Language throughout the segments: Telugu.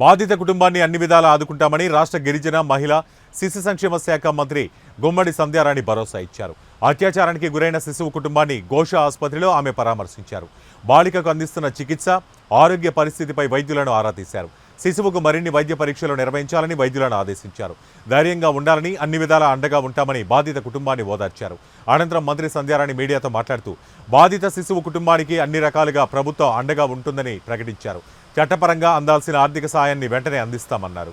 బాధిత కుటుంబాన్ని అన్ని విధాలా ఆదుకుంటామని రాష్ట్ర గిరిజన మహిళ శిశు సంక్షేమ శాఖ మంత్రి గుమ్మడి సంధ్యారాణి భరోసా ఇచ్చారు. అత్యాచారానికి గురైన శిశువు కుటుంబాన్ని ఘోష ఆసుపత్రిలో ఆమె పరామర్శించారు. బాలికకు అందిస్తున్న చికిత్స ఆరోగ్య పరిస్థితిపై వైద్యులను ఆరా తీశారు. శిశువుకు మరిన్ని వైద్య పరీక్షలు నిర్వహించాలని వైద్యులను ఆదేశించారు. ధైర్యంగా ఉండాలని అన్ని విధాలా అండగా ఉంటామని బాధిత కుటుంబాన్ని ఓదార్చారు. అనంతరం మంత్రి సంధ్యారాణి మీడియాతో మాట్లాడుతూ బాధిత శిశువు కుటుంబానికి అన్ని రకాలుగా ప్రభుత్వం అండగా ఉంటుందని ప్రకటించారు. చట్టపరంగా అందాల్సిన ఆర్థిక సాయాన్ని వెంటనే అందిస్తామన్నారు.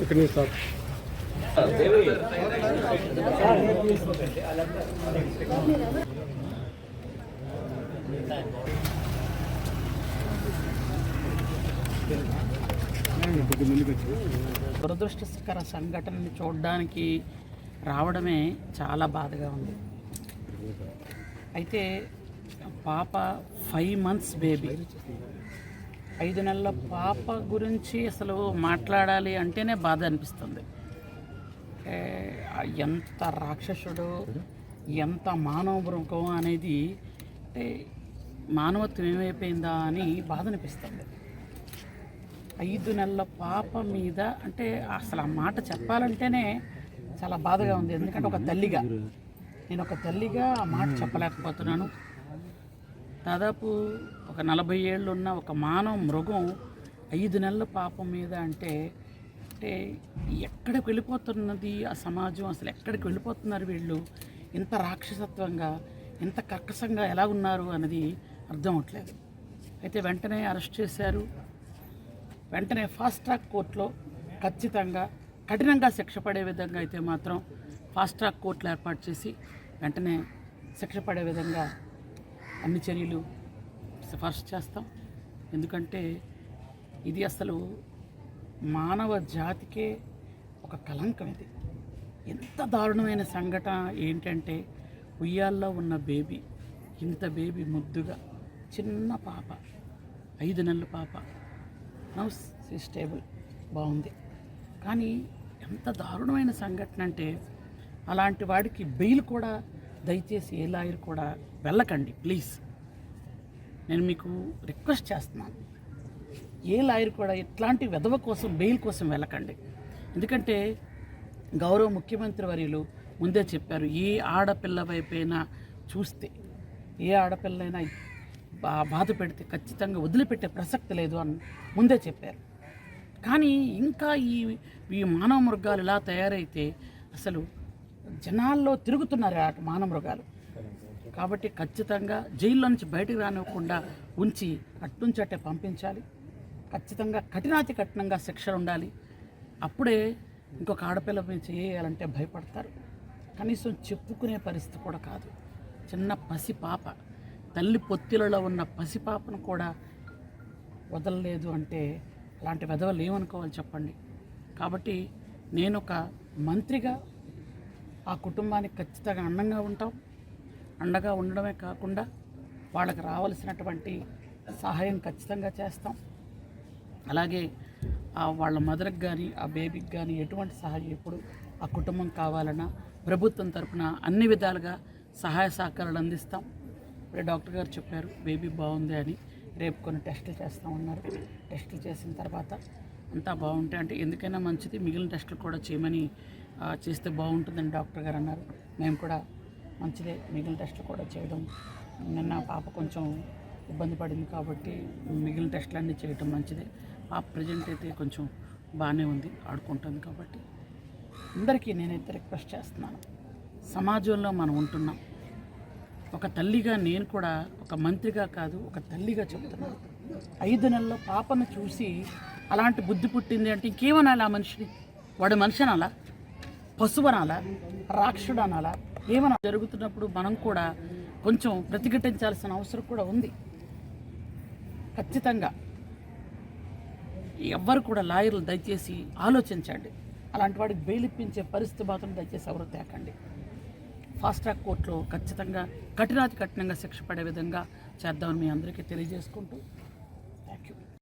ఇక్కడ నుంచి సార్ దురదృష్టకర సంఘటనని చూడడానికి రావడమే చాలా బాధగా ఉంది. అయితే పాప ఫైవ్ మంత్స్ బేబీ ఐదు నెలల పాప గురించి అసలు మాట్లాడాలి అంటేనే బాధ అనిపిస్తుంది. ఎంత రాక్షసుడు ఎంత మానవ మృగం అనేది అంటే మానవత్వం ఏమైపోయిందా అని బాధ అనిపిస్తుంది. ఐదు నెలల పాప మీద అంటే అసలు ఆ మాట చెప్పాలంటేనే చాలా బాధగా ఉంది. ఎందుకంటే ఒక తల్లిగా నేను ఒక తల్లిగా ఆ మాట చెప్పలేకపోతున్నాను. దాదాపు ఒక నలభై ఏళ్ళు ఉన్న ఒక మానవ మృగం ఐదు నెలల పాపం మీద అంటే అంటే ఎక్కడికి వెళ్ళిపోతున్నది ఆ సమాజం? అసలు ఎక్కడికి వెళ్ళిపోతున్నారు వీళ్ళు? ఇంత రాక్షసత్వంగా ఇంత కర్కశంగా ఎలా ఉన్నారు అన్నది అర్థం అవట్లేదు. అయితే వెంటనే అరెస్ట్ చేశారు. వెంటనే ఫాస్ట్ ట్రాక్ కోర్టులో ఖచ్చితంగా కఠినంగా శిక్ష పడే విధంగా అయితే మాత్రం ఫాస్ట్ ట్రాక్ కోర్టులు ఏర్పాటు చేసి వెంటనే శిక్ష పడే విధంగా అన్ని చర్యలు సిఫార్సు చేస్తాం. ఎందుకంటే ఇది అసలు మానవ జాతికే ఒక కలంకం ఇది. ఎంత దారుణమైన సంఘటన ఏంటంటే ఉయ్యాల్లో ఉన్న బేబీ ఇంత బేబీ ముద్దుగా చిన్న పాప ఐదు నెలల పాప నౌ స్టేబుల్ బాగుంది. కానీ ఎంత దారుణమైన సంఘటన అంటే అలాంటి వాడికి బెయిల్ కూడా దయచేసి ఏ లాయర్ కూడా వెళ్ళకండి ప్లీజ్. నేను మీకు రిక్వెస్ట్ చేస్తున్నాను. ఏ లాయర్ కూడా ఇట్లాంటి వెధవ కోసం బెయిల్ కోసం వెళ్ళకండి. ఎందుకంటే గౌరవ ముఖ్యమంత్రి వర్యులు ముందే చెప్పారు ఏ ఆడపిల్ల వైపైనా చూస్తే ఏ ఆడపిల్లైనా బా బాధ పెడితే ఖచ్చితంగా వదిలిపెట్టే ప్రసక్తి లేదు అని ముందే చెప్పారు. కానీ ఇంకా ఈ ఈ మానవ మృగాలు ఇలా తయారైతే అసలు జనాల్లో తిరుగుతున్నారు ఆ మానమృగాలు. కాబట్టి ఖచ్చితంగా జైల్లో నుంచి బయటకు రానివ్వకుండా ఉంచి అట్నుంచి అట్టే పంపించాలి. ఖచ్చితంగా కఠినాతి కఠినంగా శిక్షలు ఉండాలి. అప్పుడే ఇంకొక ఆడపిల్ల మీద చేయాలంటే భయపడతారు. కనీసం చెప్పుకునే పరిస్థితి కూడా కాదు. చిన్న పసి పాప తల్లి పొత్తిలలో ఉన్న పసిపాపను కూడా వదలలేదు అంటే అలాంటి వెధవలు ఏమనుకోవాలి చెప్పండి? కాబట్టి నేను ఒక మంత్రిగా ఆ కుటుంబానికి ఖచ్చితంగా అండంగా ఉంటాం. అండగా ఉండడమే కాకుండా వాళ్ళకి రావాల్సినటువంటి సహాయం ఖచ్చితంగా చేస్తాం. అలాగే ఆ వాళ్ళ మదర్కి కానీ ఆ బేబీకి కానీ ఎటువంటి సహాయం ఎప్పుడు ఆ కుటుంబం కావాలన్నా ప్రభుత్వం తరపున అన్ని విధాలుగా సహాయ సహకారాలు అందిస్తాం. డాక్టర్ గారు చెప్పారు బేబీ బాగుంది అని. రేపు కొన్ని టెస్టులు చేస్తామన్నారు టెస్టులు చేసిన తర్వాత అంతా బాగుంటాయి అంటే ఎందుకైనా మంచిది మిగిలిన టెస్టులు కూడా చేయమని చేస్తే బాగుంటుందని డాక్టర్ గారు అన్నారు. మేము కూడా మంచిదే మిగిలిన టెస్ట్లు కూడా చేయడం. నిన్న పాప కొంచెం ఇబ్బంది పడింది కాబట్టి మిగిలిన టెస్ట్లు అన్నీ చేయటం మంచిదే. పాప ప్రజెంట్ అయితే కొంచెం బాగానే ఉంది ఆడుకుంటుంది కాబట్టి అందరికీ నేనైతే రిక్వెస్ట్ చేస్తున్నాను. సమాజంలో మనం ఉంటున్నాం. ఒక తల్లిగా నేను కూడా ఒక మంత్రిగా కాదు ఒక తల్లిగా చెప్తున్నాను. ఐదు నెలల పాపను చూసి అలాంటి బుద్ధి పుట్టింది అంటే ఇంకేమనాలి ఆ మనిషిని? వాడు మనిషిని అలా? పశువు అనాలా రాక్షుడు అనాలా ఏమన్నా జరుగుతున్నప్పుడు మనం కూడా కొంచెం ప్రతిఘటించాల్సిన అవసరం కూడా ఉంది. ఖచ్చితంగా ఎవ్వరు కూడా లాయర్లు దయచేసి ఆలోచించండి. అలాంటి వాడికి బెయిలిప్పించే పరిస్థితి మాత్రం దయచేసి ఎవరు తేకండి. ఫాస్ట్ ట్రాక్ కోర్టులో ఖచ్చితంగా కఠినాతి కఠినంగా శిక్ష పడే విధంగా చేద్దామని మీ అందరికీ తెలియజేసుకుంటూ